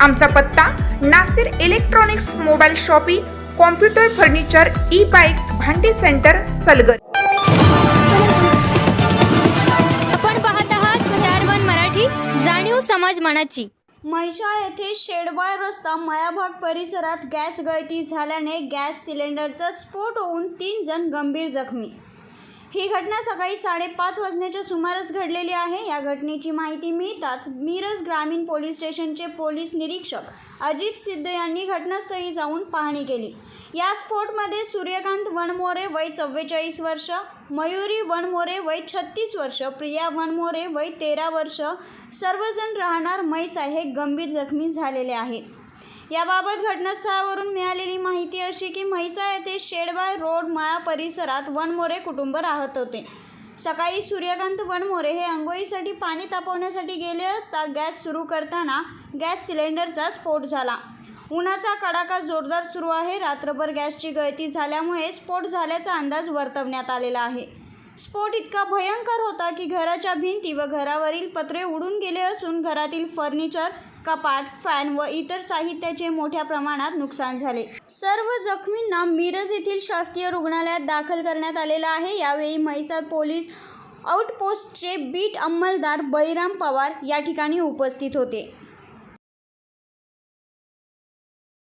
आमचा पत्ता Nasir electronics mobile shoppe computer furniture e bike भांडी सेंटर सलगर. आपण पाहत आहात स्टार वन मराठी जाणीव समाज मनाची. म्हैसाळ येथे शेडबाळ रस्ता मयाभाग परिसरात गॅस गळती झाल्याने गॅस सिलेंडरचा स्फोट होऊन तीन जण गंभीर जखमी. ही घटना सकाळी साडेपाच वाजण्याच्या सुमारास घडलेली आहे. या घटनेची माहिती मिळताच मिरज ग्रामीण पोलीस स्टेशनचे पोलीस निरीक्षक अजित सिद्ध यांनी घटनास्थळी जाऊन पाहणी केली. या स्फोटमध्ये सूर्यकांत वनमोरे वय चव्वेचाळीस वर्ष मयुरी वनमोरे वय छत्तीस वर्ष प्रिया वनमोरे वय तेरा वर्ष सर्वजण राहणार मैसा हे गंभीर जखमी झालेले आहेत. याबाबत घटनास्थळावरून मिळालेली माहिती अशी की म्हैसा येथे शेडबाय रोड माळा परिसरात वनमोरे कुटुंब राहत होते. सकाळी सूर्यकांत वनमोरे हे अंघोळीसाठी पाणी तापवण्यासाठी गेले असता गॅस सुरू करताना गॅस सिलेंडरचा स्फोट झाला. उन्हाचा कडाका जोरदार सुरू आहे. रात्रभर गॅसची गळती झाल्यामुळे स्फोट झाल्याचा अंदाज वर्तवण्यात आलेला आहे. स्फोट इतका भयंकर होता की घराच्या भिंती व घरावरील पत्रे उडून गेले असून घरातील फर्निचर कपाट फॅन व इतर साहित्याचे मोठ्या प्रमाणात नुकसान झाले. सर्व जखमींना मिरज येथील शासकीय रुग्णालयात दाखल करण्यात आलेलं आहे. यावेळी म्हैसाळ पोलीस आउटपोस्टचे बीट अंमलदार बळीराम पवार या ठिकाणी उपस्थित होते.